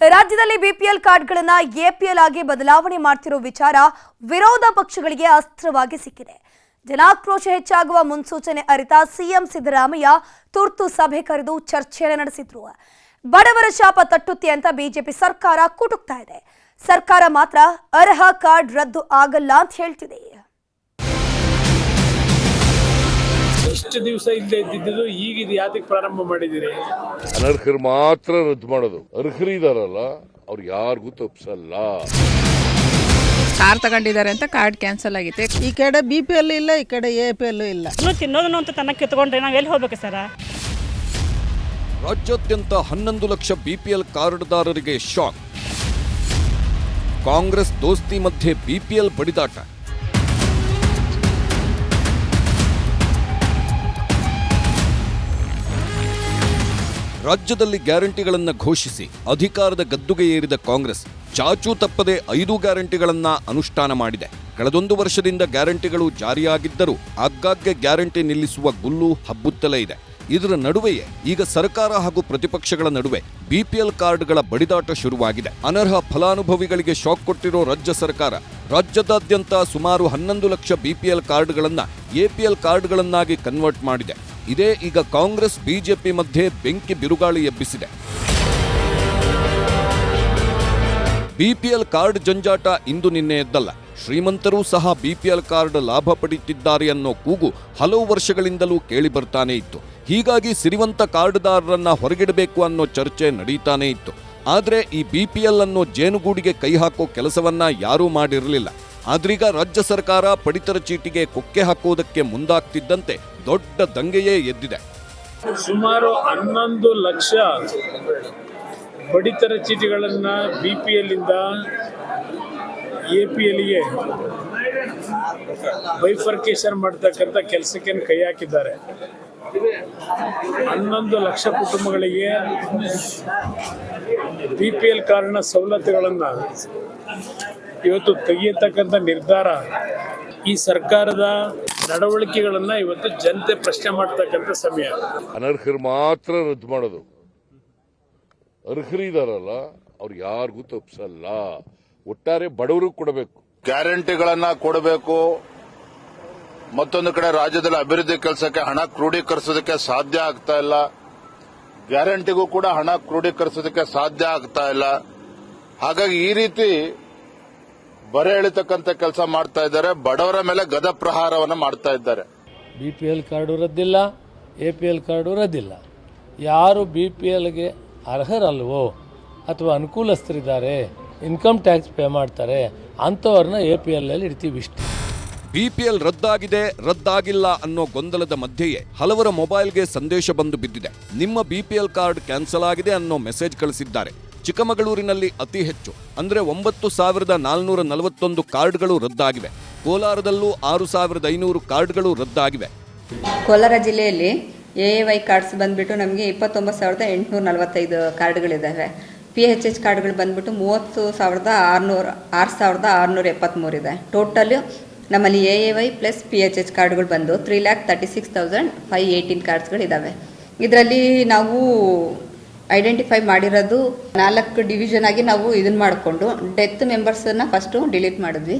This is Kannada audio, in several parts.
ರಾಜ್ಯದಲ್ಲಿ ಬಿಪಿಎಲ್ ಕಾರ್ಡ್ಗಳನ್ನು ಎಪಿಎಲ್ ಆಗಿ ಬದಲಾವಣೆ ಮಾಡ್ತಿರೋ ವಿಚಾರ ವಿರೋಧ ಪಕ್ಷಗಳಿಗೆ ಅಸ್ತ್ರವಾಗಿ ಸಿಕ್ಕಿದೆ. ಜನಾಕ್ರೋಶ ಹೆಚ್ಚಾಗುವ ಮುನ್ಸೂಚನೆ ಅರಿತ ಸಿಎಂ ಸಿದ್ದರಾಮಯ್ಯ ತುರ್ತು ಸಭೆ ಕರೆದು ಚರ್ಚೆಯನ್ನು ನಡೆಸಿದ್ರು. ಬಡವರ ಶಾಪ ತಟ್ಟುತ್ತೆ ಅಂತ ಬಿಜೆಪಿ ಸರ್ಕಾರ ಕುಟುಕ್ತಾ ಇದೆ. ಸರ್ಕಾರ ಮಾತ್ರ ಅರ್ಹ ಕಾರ್ಡ್ ರದ್ದು ಆಗಲ್ಲ ಅಂತ ಹೇಳ್ತಿದೆ. ಇಷ್ಟು ದಿವಸ ಇಲ್ಲದೆ ಇದ್ದಿದ್ದು ಈಗ ಇದು ಯಾತಕ್ಕೆ ಪ್ರಾರಂಭ ಮಾಡಿದಿರಿ ಅನರ್ಹರು ಮಾತ್ರ ರದ್ದು ಮಾಡೋದು. ಅರ್ಹರು ಇದಾರಲ್ಲ ಅವ್ರು ಯಾರಿಗೂ ತಪ್ಪಿಸಲ್ಲ ಕಾರ್ ತಗೊಂಡಿದ್ದಾರೆ ಅಂತ ಕಾರ್ಡ್ ಕ್ಯಾನ್ಸಲ್ ಆಗಿದೆ ಈ ಕಡೆ ಬಿ ಪಿ ಎಲ್ ಇಲ್ಲ ಈ ಕಡೆ ಎ ಪಿ ಎಲ್ ಇಲ್ಲ. ಇನ್ನು ತಿನ್ನೋದನ್ನು ಅಂತ ತನ್ನ ಕಿತ್ಕೊಂಡ್ರೆ ನಾವು ಎಲ್ಲಿ ಹೋಗ್ಬೇಕು ಸರ? ರಾಜ್ಯಾದ್ಯಂತ ಹನ್ನೊಂದು ಲಕ್ಷ ಬಿಪಿಎಲ್ ಕಾರ್ಡ್ದಾರರಿಗೆ ಶಾಕ್. ಕಾಂಗ್ರೆಸ್ ದೋಸ್ತಿ ಮಧ್ಯೆ ಬಿಪಿಎಲ್ ಬಡಿದಾಟ. ರಾಜ್ಯದಲ್ಲಿ ಗ್ಯಾರಂಟಿಗಳನ್ನು ಘೋಷಿಸಿ ಅಧಿಕಾರದ ಗದ್ದುಗೆ ಏರಿದ ಕಾಂಗ್ರೆಸ್ ಚಾಚೂ ತಪ್ಪದೆ ಐದು ಗ್ಯಾರಂಟಿಗಳನ್ನ ಅನುಷ್ಠಾನ ಮಾಡಿದೆ. ಕಳೆದೊಂದು ವರ್ಷದಿಂದ ಗ್ಯಾರಂಟಿಗಳು ಜಾರಿಯಾಗಿದ್ದರೂ ಆಗಾಗ್ಗೆ ಗ್ಯಾರಂಟಿ ನಿಲ್ಲಿಸುವ ಗುಲ್ಲು ಹಬ್ಬುತ್ತಲೇ ಇದೆ. ಇದರ ನಡುವೆಯೇ ಈಗ ಸರ್ಕಾರ ಹಾಗೂ ಪ್ರತಿಪಕ್ಷಗಳ ನಡುವೆ ಬಿಪಿಎಲ್ ಕಾರ್ಡ್ಗಳ ಬಡಿದಾಟ ಶುರುವಾಗಿದೆ. ಅನರ್ಹ ಫಲಾನುಭವಿಗಳಿಗೆ ಶಾಕ್ ಕೊಟ್ಟಿರೋ ರಾಜ್ಯ ಸರ್ಕಾರ ರಾಜ್ಯದಾದ್ಯಂತ ಸುಮಾರು ಹನ್ನೊಂದು ಲಕ್ಷ ಬಿಪಿಎಲ್ ಪಿ ಎಪಿಎಲ್ ಕಾರ್ಡ್ಗಳನ್ನಾಗಿ ಕನ್ವರ್ಟ್ ಮಾಡಿದೆ. ಇದೇ ಈಗ ಕಾಂಗ್ರೆಸ್ ಬಿಜೆಪಿ ಮಧ್ಯೆ ಬೆಂಕಿ ಬಿರುಗಾಳಿ ಎಬ್ಬಿಸಿದೆ. ಬಿಪಿಎಲ್ ಕಾರ್ಡ್ ಜಂಜಾಟ ಇಂದು ನಿನ್ನೆ ಎದ್ದಲ್ಲ. ಶ್ರೀಮಂತರೂ ಸಹ ಬಿಪಿಎಲ್ ಕಾರ್ಡ್ ಲಾಭ ಪಡೆಯುತ್ತಿದ್ದಾರೆ ಅನ್ನೋ ಕೂಗು ಹಲವು ವರ್ಷಗಳಿಂದಲೂ ಕೇಳಿ ಬರ್ತಾನೆ ಇತ್ತು. ಹೀಗಾಗಿ ಸಿರಿವಂತ ಕಾರ್ಡ್ದಾರರನ್ನ ಹೊರಗಿಡಬೇಕು ಅನ್ನೋ ಚರ್ಚೆ ನಡೀತಾನೇ ಇತ್ತು. ಆದ್ರೆ ಈ ಬಿ ಪಿ ಎಲ್ ಅನ್ನೋ ಜೇನುಗೂಡಿಗೆ ಕೈ ಹಾಕೋ ಕೆಲಸವನ್ನ ಯಾರೂ ಮಾಡಿರಲಿಲ್ಲ. ಆದ್ರೀಗ ರಾಜ್ಯ ಸರ್ಕಾರ ಪಡಿತರ ಚೀಟಿಗೆ ಕೊಕ್ಕೆ ಹಾಕೋದಕ್ಕೆ ಮುಂದಾಗ್ತಿದ್ದಂತೆ ದೊಡ್ಡ ದಂಗೆಯೇ ಎದ್ದಿದೆ. ಸುಮಾರು ಹನ್ನೊಂದು ಲಕ್ಷ ಪಡಿತರ ಚೀಟಿಗಳನ್ನು ಬಿ ಪಿ ಎಲ್ಲಿಂದ ಎ ಪಿ ಎಲ್ಗೆ ಬೈಫರ್ಕೇಶನ್ ಮಾಡ್ತಕ್ಕಂಥ ಕೆಲಸಕ್ಕೆ ಕೈ ಹಾಕಿದ್ದಾರೆ. ಹನ್ನೊಂದು ಲಕ್ಷ ಕುಟುಂಬಗಳಿಗೆ ಬಿ ಪಿ ಎಲ್ ಕಾರ್ಡ್ನ ಸವಲತ್ತುಗಳನ್ನು ಇವತ್ತು ತೆಗೆಯತಕ್ಕಂಥ ನಿರ್ಧಾರ ಈ ಸರ್ಕಾರದ ನಡವಳಿಕೆಗಳನ್ನು ಇವತ್ತು ಜನತೆ ಪ್ರಶ್ನೆ ಮಾಡ್ತಕ್ಕಂಥ ಸಮಯ. ಅನರ್ಹರು ಮಾತ್ರ ರದ್ದು ಮಾಡೋದು. ಅರ್ಹರಿದಾರಲ್ಲ ಅವ್ರು ಯಾರಿಗೂ ತಪ್ಪಿಸಲ್ಲ ಒಟ್ಟಾರೆ ಬಡವರು ಕೊಡಬೇಕು. ಗ್ಯಾರಂಟಿಗಳನ್ನ ಕೊಡಬೇಕು. ಮತ್ತೊಂದು ಕಡೆ ರಾಜ್ಯದಲ್ಲಿ ಅಭಿವೃದ್ಧಿ ಕೆಲಸಕ್ಕೆ ಹಣ ಕ್ರೋಢೀಕರಿಸೋದಕ್ಕೆ ಸಾಧ್ಯ ಆಗ್ತಾ ಇಲ್ಲ. ಗ್ಯಾರಂಟಿಗೂ ಕೂಡ ಹಣ ಕ್ರೋಢೀಕರಿಸೋದಕ್ಕೆ ಸಾಧ್ಯ ಆಗ್ತಾ ಇಲ್ಲ. ಹಾಗಾಗಿ ಈ ರೀತಿ ಬರೆ ಎಳಿತಕ್ಕಂಥ ಕೆಲಸ ಮಾಡ್ತಾ ಇದ್ದಾರೆ. ಬಡವರ ಮೇಲೆ ಗದ ಪ್ರಹಾರವನ್ನು ಮಾಡ್ತಾ ಇದ್ದಾರೆ. ಬಿ ಪಿ ಎಲ್ ಕಾರ್ಡು ರದ್ದಿಲ್ಲ ಎ ಪಿ ಕಾರ್ಡು ರದ್ದಿಲ್ಲ. ಯಾರು ಬಿ ಪಿ ಎಲ್ಗೆ ಅರ್ಹರಲ್ವೋ ಅಥವಾ ಅನುಕೂಲಸ್ಥರಿದ್ದಾರೆ ಇನ್ಕಮ್ ಟ್ಯಾಕ್ಸ್ ಪೇ ಮಾಡ್ತಾರೆ, ಅಂಥವ್ರನ್ನ ಎ ಪಿ ಎಲ್ ಇಡ್ತೀವಿ ಇಷ್ಟು. ಬಿಪಿಎಲ್ ರದ್ದಾಗಿದೆ, ರದ್ದಾಗಿಲ್ಲ ಅನ್ನೋ ಗೊಂದಲದ ಮಧ್ಯೆಯೇ ಹಲವರ ಮೊಬೈಲ್ಗೆ ಸಂದೇಶ ಬಂದು ಬಿದ್ದಿದೆ. ನಿಮ್ಮ ಬಿಪಿಎಲ್ ಕಾರ್ಡ್ ಕ್ಯಾನ್ಸಲ್ ಆಗಿದೆ ಅನ್ನೋ ಮೆಸೇಜ್ ಕಳಿಸಿದ್ದಾರೆ. ಚಿಕ್ಕಮಗಳೂರಿನಲ್ಲಿ ಅತಿ ಹೆಚ್ಚು, ಅಂದರೆ ಒಂಬತ್ತು ಸಾವಿರದ ನಾಲ್ನೂರ ನಲವತ್ತೊಂದು ಕಾರ್ಡ್ಗಳು ರದ್ದಾಗಿವೆ. ಕೋಲಾರದಲ್ಲೂ ಆರು ಸಾವಿರದ ಐನೂರು ಕಾರ್ಡ್ಗಳು ರದ್ದಾಗಿವೆ. ಕೋಲಾರ ಜಿಲ್ಲೆಯಲ್ಲಿ ಎ ಎ ವೈ ಕಾರ್ಡ್ಸ್ ಬಂದ್ಬಿಟ್ಟು ನಮಗೆ ಇಪ್ಪತ್ತೊಂಬತ್ತು ಸಾವಿರದ ಎಂಟುನೂರ ನಲವತ್ತೈದು ಕಾರ್ಡ್ಗಳಿದ್ದಾವೆ ಪಿ ಎಚ್ ಎಚ್ ಕಾರ್ಡ್ಗಳು ಬಂದ್ಬಿಟ್ಟು ಮೂವತ್ತು ಸಾವಿರದ ಆರುನೂರ, ಆರು ಸಾವಿರದ ಆರುನೂರ ಎಪ್ಪತ್ತ್ಮೂರಿದೆ ಟೋಟಲ್ ನಮ್ಮಲ್ಲಿ A A Y plus P H H ಕಾರ್ಡ್ಗಳು ಬಂದು three lakh thirty six thousand five eighteen ಕಾರ್ಡ್ಸ್ಗಳಿದ್ದಾವೆ ಇದರಲ್ಲಿ ನಾವು ಐಡೆಂಟಿಫೈ ಮಾಡಿರೋದು ನಾಲ್ಕು ಡಿವಿಷನ್ ಆಗಿ ನಾವು ಇದನ್ನ ಮಾಡಿಕೊಂಡು ಡೆತ್ ಮೆಂಬರ್ಸನ್ನು ಫಸ್ಟು ಡಿಲೀಟ್ ಮಾಡಿದ್ವಿ.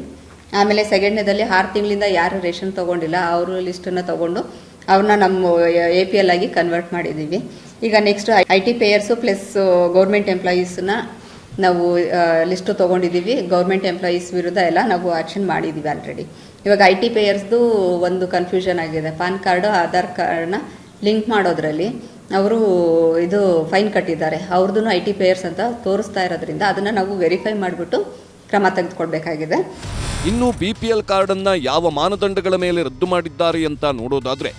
ಆಮೇಲೆ ಸೆಕೆಂಡ್ನೇದಲ್ಲಿ ಆರು ತಿಂಗಳಿಂದ ಯಾರು ರೇಷನ್ ತೊಗೊಂಡಿಲ್ಲ, ಅವರು ಲಿಸ್ಟನ್ನು ತೊಗೊಂಡು ಅವ್ರನ್ನ ನಮ್ಮ ಎ ಪಿ ಎಲ್ ಆಗಿ ಕನ್ವರ್ಟ್ ಮಾಡಿದ್ದೀವಿ. ಈಗ next I T payers plus government ಎಂಪ್ಲಾಯೀಸ್ನ ನಾವು ಲಿಸ್ಟು ತೊಗೊಂಡಿದ್ದೀವಿ ಗೌರ್ಮೆಂಟ್ ಎಂಪ್ಲಾಯೀಸ್ ವಿರುದ್ಧ ಎಲ್ಲ ನಾವು ಆ್ಯಕ್ಷನ್ ಮಾಡಿದ್ದೀವಿ ಆಲ್ರೆಡಿ. ಇವಾಗ ಐ ಟಿ ಪೇಯರ್ಸ್ದು ಒಂದು ಕನ್ಫ್ಯೂಷನ್ ಆಗಿದೆ. ಪಾನ್ ಕಾರ್ಡು, ಆಧಾರ್ ಕಾರ್ಡ್ನ ಲಿಂಕ್ ಮಾಡೋದ್ರಲ್ಲಿ ಅವರು ಇದು ಫೈನ್ ಕಟ್ಟಿದ್ದಾರೆ. ಅವ್ರದ್ದು ಐ ಟಿ ಪೇಯರ್ಸ್ ಅಂತ ತೋರಿಸ್ತಾ ಇರೋದ್ರಿಂದ ಅದನ್ನು ನಾವು ವೆರಿಫೈ ಮಾಡಿಬಿಟ್ಟು ಕ್ರಮ ತೆಗೆದುಕೊಳ್ಬೇಕಾಗಿದೆ. ಇನ್ನು ಪಿ ಎಲ್ ಕಾರ್ಡನ್ನು ಯಾವ ಮಾನದಂಡಗಳ ಮೇಲೆ ರದ್ದು ಮಾಡಿದ್ದಾರೆ ಅಂತ ನೋಡೋದಾದ್ರೆ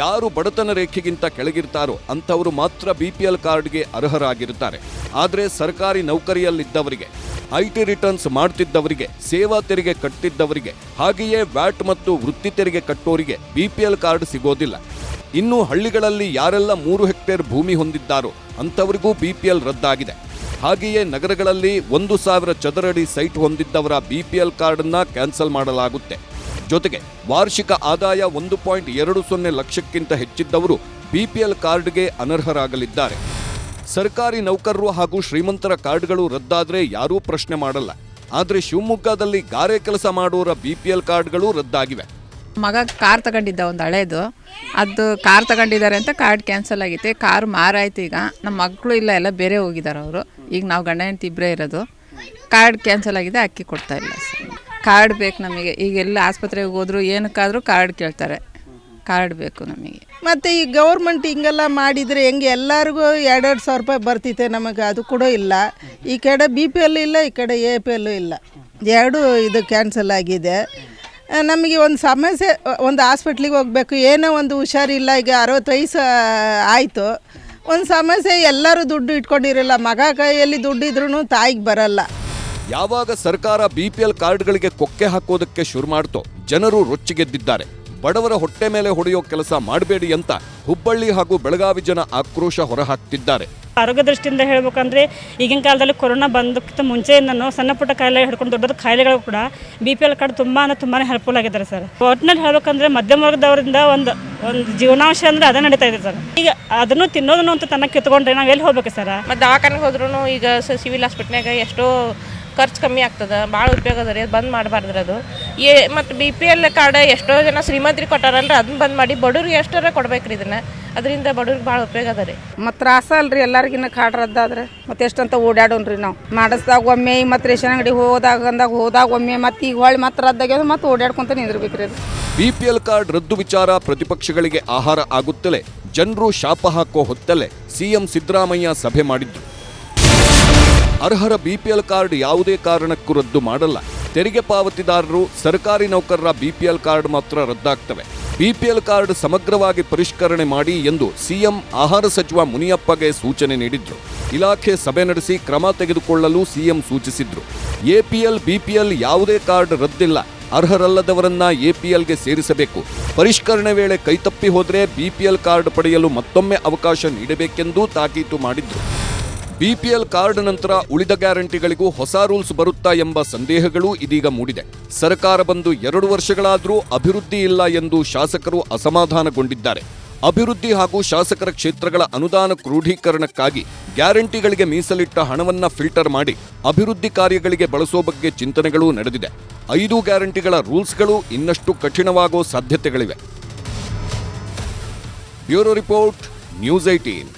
ಯಾರು ಬಡತನ ರೇಖೆಗಿಂತ ಕೆಳಗಿರ್ತಾರೋ ಅಂಥವರು ಮಾತ್ರ ಬಿ ಪಿ ಎಲ್ ಕಾರ್ಡ್ಗೆ ಅರ್ಹರಾಗಿರುತ್ತಾರೆ. ಆದರೆ ಸರ್ಕಾರಿ ನೌಕರಿಯಲ್ಲಿದ್ದವರಿಗೆ ಐಟಿ ರಿಟರ್ನ್ಸ್ ಮಾಡ್ತಿದ್ದವರಿಗೆ, ಸೇವಾ ತೆರಿಗೆ ಕಟ್ಟಿದ್ದವರಿಗೆ ಹಾಗೆಯೇ ವ್ಯಾಟ್ ಮತ್ತು ವೃತ್ತಿ ತೆರಿಗೆ ಕಟ್ಟೋರಿಗೆ ಬಿ ಪಿ ಎಲ್ ಕಾರ್ಡ್ ಸಿಗೋದಿಲ್ಲ. ಇನ್ನು ಹಳ್ಳಿಗಳಲ್ಲಿ ಯಾರೆಲ್ಲ ಮೂರು ಹೆಕ್ಟೇರ್ ಭೂಮಿ ಹೊಂದಿದ್ದಾರೋ ಅಂಥವರಿಗೂ ಎಲ್ ರದ್ದಾಗಿದೆ. ಹಾಗೆಯೇ ನಗರಗಳಲ್ಲಿ ಒಂದು ಸಾವಿರ ಚದರಡಿ ಸೈಟ್ ಹೊಂದಿದ್ದವರ ಬಿ ಪಿ ಎಲ್ ಕಾರ್ಡನ್ನು ಕ್ಯಾನ್ಸಲ್ ಮಾಡಲಾಗುತ್ತೆ. ಜೊತೆಗೆ ವಾರ್ಷಿಕ ಆದಾಯ ಒಂದು ಪಾಯಿಂಟ್ ಎರಡು ಸೊನ್ನೆ ಲಕ್ಷಕ್ಕಿಂತ ಹೆಚ್ಚಿದ್ದವರು ಬಿಪಿಎಲ್ ಕಾರ್ಡ್ಗೆ ಅನರ್ಹರಾಗಲಿದ್ದಾರೆ. ಸರ್ಕಾರಿ ನೌಕರರು ಹಾಗೂ ಶ್ರೀಮಂತರ ಕಾರ್ಡ್ಗಳು ರದ್ದಾದರೆ ಯಾರೂ ಪ್ರಶ್ನೆ ಮಾಡಲ್ಲ. ಆದರೆ ಶಿವಮೊಗ್ಗದಲ್ಲಿ ಗಾರೆ ಕೆಲಸ ಮಾಡೋರ ಬಿಪಿಎಲ್ ಕಾರ್ಡ್ಗಳು ರದ್ದಾಗಿವೆ. ಮಗ ಕಾರ್ ತಗೊಂಡಿದ್ದ ಒಂದು ಹಳೇದು. ಅದು ಕಾರ್ ತಗೊಂಡಿದ್ದಾರೆ ಅಂತ ಕಾರ್ಡ್ ಕ್ಯಾನ್ಸಲ್ ಆಗಿತ್ತು. ಕಾರ್ ಮಾರಾಯ್ತು ಈಗ. ನಮ್ಮ ಮಕ್ಕಳು ಇಲ್ಲ, ಎಲ್ಲ ಬೇರೆ ಹೋಗಿದ್ದಾರೆ ಅವರು. ಈಗ ನಾವು ಗಂಡ ಹೆಂಡತಿ ಇಬ್ಬರೇ ಇರೋದು. ಕಾರ್ಡ್ ಕ್ಯಾನ್ಸಲ್ ಆಗಿದೆ, ಅಕ್ಕಿ ಕೊಡ್ತಾ ಇಲ್ಲ ಸರ್. ಕಾರ್ಡ್ ಬೇಕು ನಮಗೆ. ಈಗ ಎಲ್ಲ ಆಸ್ಪತ್ರೆಗೆ ಹೋದ್ರು ಏನಕ್ಕಾದರೂ ಕಾರ್ಡ್ ಕೇಳ್ತಾರೆ. ಕಾರ್ಡ್ ಬೇಕು ನಮಗೆ. ಮತ್ತು ಈ ಗೌರ್ಮೆಂಟ್ ಹಿಂಗೆಲ್ಲ ಮಾಡಿದರೆ ಹೆಂಗೆ ಎಲ್ಲರಿಗೂ ಎರಡೆರಡು ಸಾವಿರ ರೂಪಾಯಿ ಬರ್ತಿತ್ತೆ ನಮಗೆ, ಅದು ಕೂಡ ಇಲ್ಲ. ಈ ಕಡೆ ಬಿ ಪಿ ಎಲ್ ಇಲ್ಲ, ಈ ಕಡೆ ಎ ಪಿ ಎಲ್ಲು ಇಲ್ಲ. ಎರಡೂ ಇದು ಕ್ಯಾನ್ಸಲ್ ಆಗಿದೆ. ನಮಗೆ ಒಂದು ಸಮಸ್ಯೆ, ಒಂದು ಹಾಸ್ಪಿಟ್ಲಿಗೆ ಹೋಗಬೇಕು. ಏನೋ ಒಂದು ಹುಷಾರಿಲ್ಲ, ಈಗ ಅರವತ್ತು ವಯಸ್ಸು ಆಯಿತು. ಒಂದು ಸಮಸ್ಯೆ, ಎಲ್ಲರೂ ದುಡ್ಡು ಇಟ್ಕೊಂಡಿರಲ್ಲ. ಮಗ ಕೈಯಲ್ಲಿ ದುಡ್ಡಿದ್ರೂ ತಾಯಿಗೆ ಬರಲ್ಲ. ಯಾವಾಗ ಸರ್ಕಾರ ಬಿಪಿಎಲ್ ಕಾರ್ಡ್ಗಳಿಗೆ ಕೊಕ್ಕೆ ಹಾಕೋದಕ್ಕೆ ಶುರು ಮಾಡ್ತೋ ಜನರು ರೊಚ್ಚಿಗೆದ್ದಿದ್ದಾರೆ. ಬಡವರ ಹೊಟ್ಟೆ ಮೇಲೆ ಹೊಡೆಯೋ ಕೆಲಸ ಮಾಡಬೇಡಿ ಅಂತ ಹುಬ್ಬಳ್ಳಿ ಹಾಗೂ ಬೆಳಗಾವಿ ಜನ ಆಕ್ರೋಶ ಹೊರಹಾಕ್ತಿದ್ದಾರೆ. ಆರೋಗ್ಯ ದೃಷ್ಟಿಯಿಂದ ಹೇಳಬೇಕಂದ್ರೆ ಈಗಿನ ಕಾಲದಲ್ಲಿ ಕೊರೋನಾ ಬಂದಕ್ಕಿಂತ ಮುಂಚೆಯಿಂದನೂ ಸಣ್ಣ ಪುಟ್ಟ ಕಾಯಿಲೆ ಹಿಡ್ಕೊಂಡು ದೊಡ್ಡ ದೊಡ್ಡ ಕಾಯಿಲೆಗಳು ಕೂಡ ಬಿ ಪಿ ಎಲ್ ಕಾರ್ಡ್ ತುಂಬಾ ಅಂದ್ರೆ ತುಂಬಾ ಹೆಲ್ಪ್ಫುಲ್ ಆಗಿದ್ದಾರೆ ಸರ್. ಒಟ್ಟಿನಲ್ಲಿ ಹೇಳ್ಬೇಕಂದ್ರೆ ಮಧ್ಯಮ ವರ್ಗದವರಿಂದ ಒಂದು ಒಂದು ಜೀವನಾಂಶ ಅಂದರೆ ಅದೇ ನಡೀತಾ ಇದೆ ಸರ್. ಈಗ ಅದನ್ನು ತಿನ್ನೋದನ್ನು ಅಂತ ತನ್ನ ಕಿತ್ಕೊಂಡ್ರೆ ನಾವು ಎಲ್ಲಿ ಹೋಗ್ಬೇಕು ಸರ್? ಮತ್ತು ದವಾಖಾನೆಗೆ ಹೋದ್ರೂ ಈಗ ಸ ಸಿವಿಲ್ ಹಾಸ್ಪಿಟ್ಲ್ನಾಗ ಎಷ್ಟೋ ಖರ್ಚು ಕಮ್ಮಿ ಆಗ್ತದೆ ಭಾಳ ಉಪಯೋಗ ಅದ ರೀ ಅದು ಬಂದ್ ಮಾಡಬಾರ್ದ್ರಿ ಅದು. ಏ ಮತ್ತು ಬಿ ಪಿ ಎಲ್ ಕಾರ್ಡ್ ಎಷ್ಟೋ ಜನ ಶ್ರೀಮಂತರಿಗೆ ಕೊಟ್ಟಾರಲ್ರಿ ಅದನ್ನ ಬಂದ್ ಮಾಡಿ ಬಡವ್ರಿಗೆ ಎಷ್ಟರ ಕೊಡ್ಬೇಕ್ರಿ ಇದನ್ನ. ಅದರಿಂದ ಬಡವ್ರಿಗೆ ಭಾಳ ಉಪಯೋಗ ಅದ ರೀ. ಮತ್ತು ತ್ರಾಸ ಅಲ್ರಿ ಎಲ್ಲರಿಗಿನ್ನ ಕಾರ್ಡ್ ರದ್ದಾದ್ರೆ. ಮತ್ತೆ ಎಷ್ಟಂತ ಓಡಾಡೋನ್ರಿ ನಾವು. ಮಾಡಿಸ್ದಾಗ ಒಮ್ಮೆ ಮತ್ತು ರೇಷನ್ ಅಂಗಡಿ ಹೋದಾಗ ಅಂದಾಗ ಹೋದಾಗ ಒಮ್ಮೆ ಮತ್ತೆ ಈಗ ಹೊಳ್ಳಿ ಮತ್ತೆ ರದ್ದಾಗ್ಯದ ಮತ್ತೆ ಓಡಾಡ್ಕೊಂತ ನಿಂದಿರ್ಬೇಕ್ರಿ ಅದು. ಬಿ ಪಿ ಎಲ್ ಕಾರ್ಡ್ ರದ್ದು ವಿಚಾರ ಪ್ರತಿಪಕ್ಷಗಳಿಗೆ ಆಹಾರ ಆಗುತ್ತಲೇ ಜನರು ಶಾಪ ಹಾಕೋ ಹೊತ್ತಲ್ಲೇ ಸಿಎಂ ಸಿದ್ದರಾಮಯ್ಯ ಸಭೆ ಮಾಡಿದ್ರು ಅರ್ಹರ ಬಿಪಿಎಲ್ ಕಾರ್ಡ್ ಯಾವುದೇ ಕಾರಣಕ್ಕೂ ರದ್ದು ಮಾಡಲ್ಲ. ತೆರಿಗೆ ಪಾವತಿದಾರರು, ಸರ್ಕಾರಿ ನೌಕರರ ಬಿಪಿಎಲ್ ಕಾರ್ಡ್ ಮಾತ್ರ ರದ್ದಾಗ್ತವೆ. ಬಿಪಿಎಲ್ ಕಾರ್ಡ್ ಸಮಗ್ರವಾಗಿ ಪರಿಷ್ಕರಣೆ ಮಾಡಿ ಎಂದು ಸಿಎಂ ಆಹಾರ ಸಚಿವ ಮುನಿಯಪ್ಪಗೆ ಸೂಚನೆ ನೀಡಿದ್ರು. ಇಲಾಖೆ ಸಭೆ ನಡೆಸಿ ಕ್ರಮ ತೆಗೆದುಕೊಳ್ಳಲು ಸಿಎಂ ಸೂಚಿಸಿದ್ರು. ಎಪಿಎಲ್, ಬಿಪಿಎಲ್ ಯಾವುದೇ ಕಾರ್ಡ್ ರದ್ದಿಲ್ಲ. ಅರ್ಹರಲ್ಲದವರನ್ನ ಎಪಿಎಲ್ಗೆ ಸೇರಿಸಬೇಕು. ಪರಿಷ್ಕರಣೆ ವೇಳೆ ಕೈತಪ್ಪಿ ಹೋದರೆ ಬಿಪಿಎಲ್ ಕಾರ್ಡ್ ಪಡೆಯಲು ಮತ್ತೊಮ್ಮೆ ಅವಕಾಶ ನೀಡಬೇಕೆಂದೂ ತಾಕೀತು ಮಾಡಿದ್ರು. ಬಿಪಿಎಲ್ ಕಾರ್ಡ್ ನಂತರ ಉಳಿದ ಗ್ಯಾರಂಟಿಗಳಿಗೂ ಹೊಸ ರೂಲ್ಸ್ ಬರುತ್ತಾ ಎಂಬ ಸಂದೇಹಗಳು ಇದೀಗ ಮೂಡಿದೆ. ಸರ್ಕಾರ ಬಂದು ಎರಡು ವರ್ಷಗಳಾದರೂ ಅಭಿವೃದ್ಧಿ ಇಲ್ಲ ಎಂದು ಶಾಸಕರು ಅಸಮಾಧಾನಗೊಂಡಿದ್ದಾರೆ. ಅಭಿವೃದ್ಧಿ ಹಾಗೂ ಶಾಸಕರ ಕ್ಷೇತ್ರಗಳ ಅನುದಾನ ಕ್ರೋಢೀಕರಣಕ್ಕಾಗಿ ಗ್ಯಾರಂಟಿಗಳಿಗೆ ಮೀಸಲಿಟ್ಟ ಹಣವನ್ನ ಫಿಲ್ಟರ್ ಮಾಡಿ ಅಭಿವೃದ್ಧಿ ಕಾರ್ಯಗಳಿಗೆ ಬಳಸೋ ಬಗ್ಗೆ ಚಿಂತನೆಗಳು ನಡೆದಿದೆ. ಐದು ಗ್ಯಾರಂಟಿಗಳ ರೂಲ್ಸ್ಗಳು ಇನ್ನಷ್ಟು ಕಠಿಣವಾಗೋ ಸಾಧ್ಯತೆಗಳಿವೆ. Bureau report, news eighteen